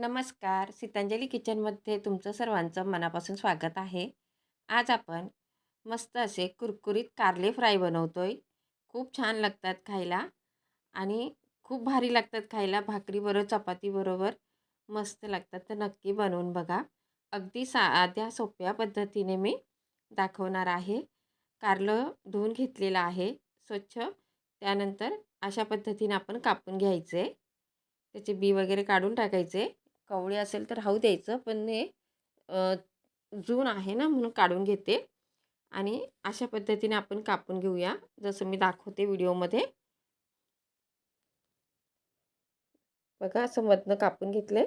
नमस्कार. सीतांजली किचनमध्ये तुमचं सर्वांचं मनापासून स्वागत आहे. आज आपण मस्त असे कुरकुरीत कारले फ्राय बनवतो आहे खूप छान लागतात खायला आणि खूप भारी लागतात खायला. भाकरीबरोबर चपातीबरोबर मस्त लागतात. तर नक्की बनवून बघा. अगदी साध्या सोप्या पद्धतीने मी दाखवणार आहे. कारलं धुवून घेतलेलं आहे. स्वच्छ. त्यानंतर अशा पद्धतीने आपण कापून घ्यायचे. त्याचे बी वगैरे काढून टाकायचे. कवळे असेल तर राहू द्यायचं. पण हे जून आहे ना म्हणून काढून घेते. आणि अशा पद्धतीने आपण कापून घेऊया. जसं मी दाखवते व्हिडिओमध्ये. बघा असं मधनं कापून घेतलं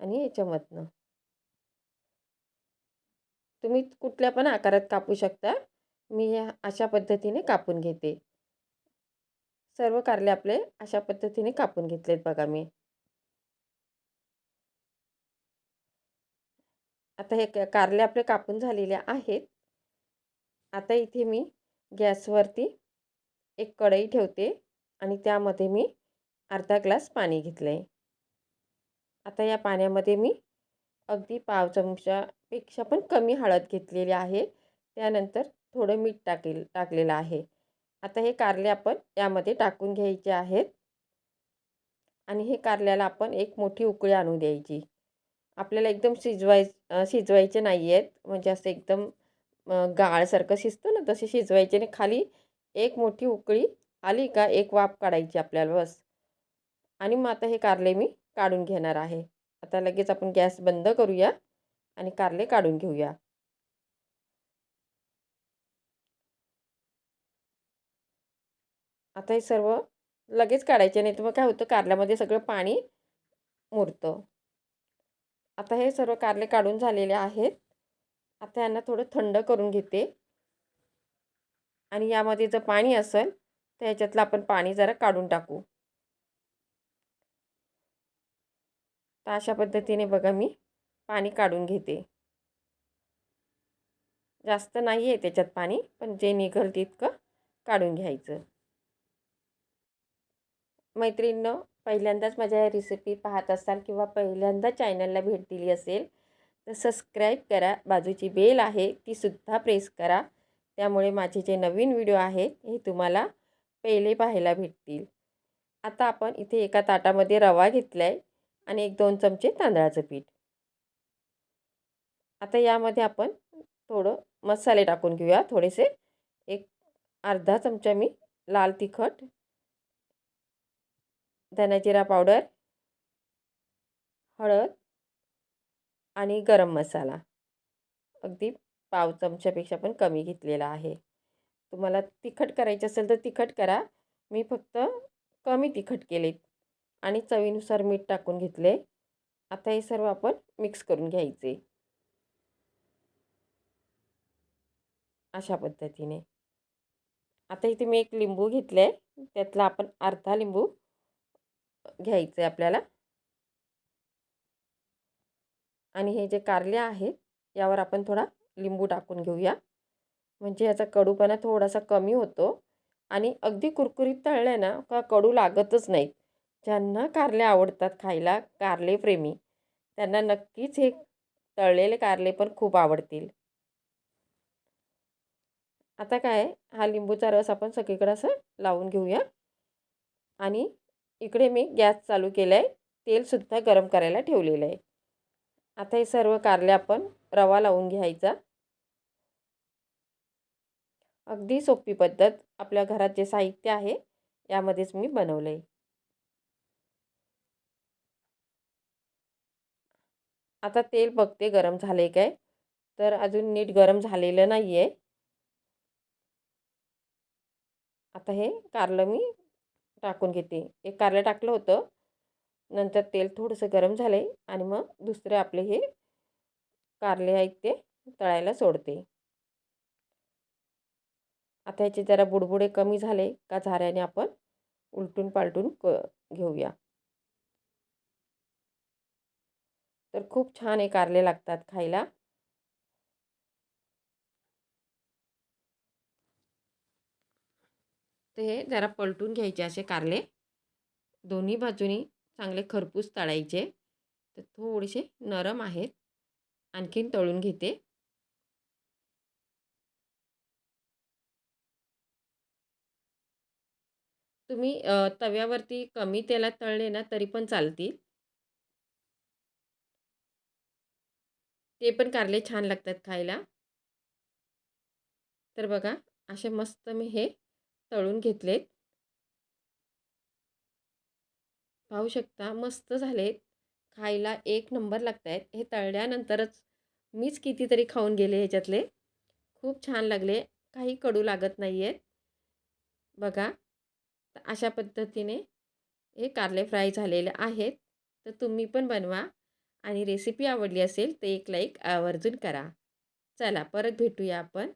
आणि याच्यामधनं तुम्ही कुठल्या पण आकारात कापू शकता. मी अशा पद्धतीने कापून घेते. सर्व कारले आपले अशा पद्धतीने कापून घेतलेत बघा मी. आता हे कारले आपले कापून झालेले आहेत. आता इथे मी गॅसवरती एक कढई ठेवते आणि त्यामध्ये मी अर्धा ग्लास पाणी घेतलं आहे आता या पाण्यामध्ये मी अगदी पाव चमच्यापेक्षा पण कमी हळद घेतलेली आहे. त्यानंतर थोडं मीठ टाकेल टाकलेलं आहे. आता हे कारले आपण यामध्ये टाकून घ्यायचे आहेत. आणि हे कारल्याला आपण एक मोठी उकळी आणू द्यायची. आपल्याला एकदम शिजवाय शिजवायचे नाही आहेत म्हणजे असं एकदम गाळसारखं शिजतं ना तसे शिजवायचे नाही खाली एक मोठी उकळी आली का एक वाफ काढायची आपल्याला बस. आणि मग आता हे कारले मी काढून घेणार आहे. आता लगेच आपण गॅस बंद करूया आणि कारले काढून घेऊया. आता हे सर्व लगेच काढायचे नाही तर मग काय होतं कारल्यामध्ये सगळं पाणी मुरतं. आता हे सर्व कारले काढून झालेले आहेत. आता यांना थोडं थंड करून घेते. आणि यामध्ये जर पाणी असेल तर ह्याच्यातलं आपण पाणी जरा काढून टाकू. तर अशा पद्धतीने बघा मी पाणी काढून घेते. जास्त नाही आहे त्याच्यात पाणी पण जे निघल तितकं काढून घ्यायचं. मैत्रिणीनं पहिल्यांदाच माझ्या या रेसिपी पाहत असाल किंवा पहिल्यांदा चॅनलला भेट दिली असेल तर सबस्क्राईब करा. बाजूची बेल आहे तीसुद्धा प्रेस करा. त्यामुळे माझे जे नवीन व्हिडिओ आहेत हे तुम्हाला पहिले पाहायला भेटतील. आता आपण इथे एका ताटामध्ये रवा घेतला आहे आणि एक दोन चमचे तांदळाचं पीठ. आता यामध्ये आपण थोडं मसाले टाकून घेऊया. थोडेसे एक अर्धा चमचा मी लाल तिखट धनाजिरा पावडर हळद आणि गरम मसाला. अगदी पाव चमच्यापेक्षा पण कमी घेतलेला आहे. तुम्हाला तिखट करायची असेल तर तिखट करा. मी फक्त कमी तिखट केले आणि चवीनुसार मीठ टाकून घेतले. आता हे सर्व आपण मिक्स करून घ्यायचे. अशा पद्धतीने. आता इथे मी एक लिंबू घेतले आहे त्यातला आपण अर्धा लिंबू घ्यायचं आहे आपल्याला. आणि हे जे कारले आहेत यावर आपण थोडा लिंबू टाकून घेऊया. म्हणजे याचा कडूपणा थोडासा कमी होतो आणि अगदी कुरकुरीत तळले ना का कडू लागतच नाहीत. ज्यांना कारले आवडतात खायला कारले प्रेमी त्यांना नक्कीच हे तळलेले कारले पण खूप आवडतील. आता काय हा लिंबूचा रस आपण सगळीकडे असं लावून घेऊया. आणि इकडे मी गॅस चालू केला आहे तेलसुद्धा गरम करायला ठेवलेलं आहे. आता हे सर्व कारले आपण रवा लावून घ्यायचा. अगदी सोपी पद्धत आपल्या घरात जे साहित्य आहे यामध्येच मी बनवलं आहे आता तेल बघते गरम झाले काय? तर अजून नीट गरम झालेलं नाही आहे आता हे कारलं मी टाकून घेते. एक कारलं टाकलं होतं. नंतर तेल थोडंसं गरम झालं आहे आणि मग दुसरे आपले हे कारले आहेत ते तळायला सोडते. आता ह्याचे जरा बुडबुडे कमी झाले का झाऱ्याने आपण उलटून पालटून क घेऊया. तर खूप छान हे कारले लागतात खायला. तर हे जरा पलटून घ्यायचे असे कारले. दोन्ही बाजूनी चांगले खरपूस तळायचे. तर थोडेसे नरम आहेत. आणखीन तळून घेते. तुम्ही तव्यावरती कमी तेलात तळले ना तरी पण चालतील. ते पण कारले छान लागतात खायला. तर बघा असे मस्त मी हे तळून घेतलेत. पाहू शकता मस्त झालेत. खायला एक नंबर लागत आहेत हे तळल्यानंतरच मीच कितीतरी खाऊन गेले ह्याच्यातले. खूप छान लागले. काही कडू लागत नाही आहेत बघा अशा पद्धतीने हे कारले फ्राय झालेले आहेत. तर तुम्ही पण बनवा. आणि रेसिपी आवडली असेल तर एक लाईक आवर्जून करा. चला परत भेटूया आपण.